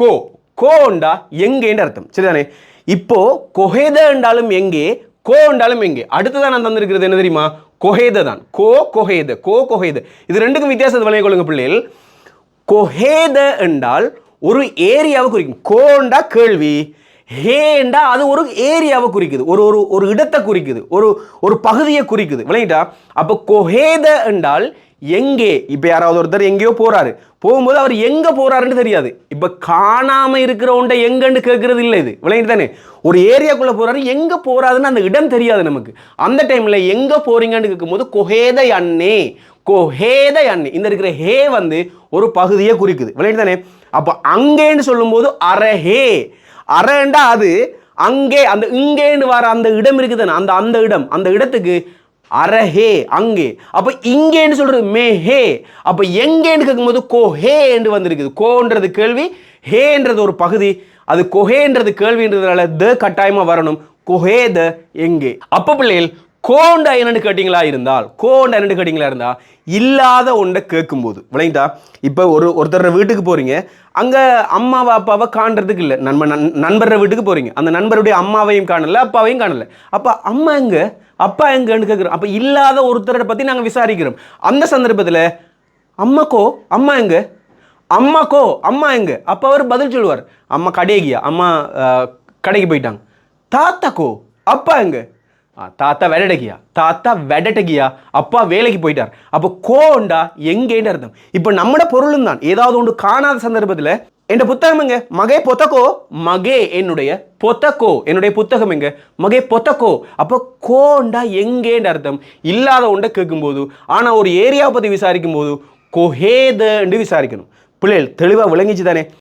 கோ கோண்டா எங்கேன்ற அர்த்தம். சரிதானே? இப்போ கொஹேத என்றாலும் எங்கே கோ என்றாலும் எங்கே. அடுத்ததான் நான் தந்திருக்கிறது என்ன தெரியுமா? கொஹேத தான். கோ கொஹேத கோ கொஹேத. இது ரெண்டுக்கும் வித்தியாசத்தை வழங்கிக் கொள்ளுங்க பிள்ளைகள். கொஹேத என்றால் ஒரு ஏரியாவை குறிக்கும். கோண்டா கேள்வி ஹேண்டா அது ஒரு ஏரியாவை குறிக்குது. ஒரு ஒரு ஒரு இடத்தை குறிக்குது. ஒரு ஒரு பகுதியை குறிக்குது. விளையிட்டா அப்போ கொஹேத என்றால் எங்கே? இப்போ யாராவது ஒருத்தர் எங்கேயோ போகிறாரு போகும்போது அவர் எங்கே போகிறாருன்னு தெரியாது. இப்போ காணாமல் இருக்கிறவன்ட்ட எங்கன்னு கேட்குறது இல்லை இது. விளங்கிட்டு தானே ஒரு ஏரியாக்குள்ளே போகிறாரு எங்கே போகிறாருன்னு அந்த இடம் தெரியாது நமக்கு. அந்த டைமில் எங்கே போகிறீங்கன்னு கேட்கும்போது கொஹேத அண்ணே கொஹேத அண்ணே இந்த இருக்கிற ஹே வந்து ஒரு பகுதியை குறிக்குது. விளங்கிட்டு தானே அப்போ அங்கேன்னு சொல்லும்போது அரஹே. அரண்டா அது. அங்கே அந்த இங்கேன்னு வர அந்த இடம் இருக்குது அந்த அந்த இடம் அந்த இடத்துக்கு அரஹே அங்கே. அப்போ இங்கேன்னு சொல்கிறது மே ஹே அப்போ எங்கேன்னு கேட்கும்போது கோ ஹே என்று வந்திருக்குது. கோன்றது கேள்வி ஹேன்றது ஒரு பகுதி. அது கொஹேன்றது கேள்வின்றதுனால த கட்டாயமாக வரணும். கொஹே த எங்கே? அப்போ பிள்ளைகள் கோண்டா என்னன்னு கேட்டிங்களா இருந்தால் கோண்டா என்னன்னு கேட்டிங்களா இருந்தால் இல்லாத ஒன்றை கேட்கும்போது. விளைந்தா இப்போ ஒரு ஒருத்தர் வீட்டுக்கு போகிறீங்க அங்கே அம்மாவை அப்பாவை காண்றதுக்கு இல்லை. நண்பன் நண் நண்பர் வீட்டுக்கு போகிறீங்க அந்த நண்பருடைய அம்மாவையும் காணலை அப்பாவையும் காணலை. அப்போ அம்மா எங்க? அப்பா எங்கேன்னு கேட்குறோம். அப்போ இல்லாத ஒருத்தரை பற்றி நாங்கள் விசாரிக்கிறோம். அந்த சந்தர்ப்பத்தில் அம்மாக்கோ அம்மா எங்கே? அம்மாக்கோ அம்மா எங்கே? அப்போ அவர் பதில் சொல்லுவார். அம்மா கடைகியா அம்மா கடைக்கு போயிட்டாங்க. தாத்தாக்கோ அப்பா எங்க? தாத்தா தாத்தா கியா? தாத்தா வெடட்டகியா அப்பா வேலைக்கு போயிட்டார். அப்போ கோண்டா எங்கேன்னு அர்த்தம். இப்போ நம்மட பொருளும் தான். ஏதாவது ஒன்று காணாத சந்தர்ப்பத்தில் என் புத்தகம் எங்க? மகே பொத்தக்கோ. மகே என்னுடைய பொத்தக்கோ. என்னுடைய புத்தகம் எங்க? மகே பொத்தக்கோ. அப்போ கோண்டா எங்கேன்னு அர்த்தம். இல்லாத ஒன்றை கேட்கும்போது ஆனால் ஒரு ஏரியாவை பற்றி விசாரிக்கும் போது கொஹேதன்னு விசாரிக்கணும். பிள்ளைகள் தெளிவாக விளங்கிச்சு தானே?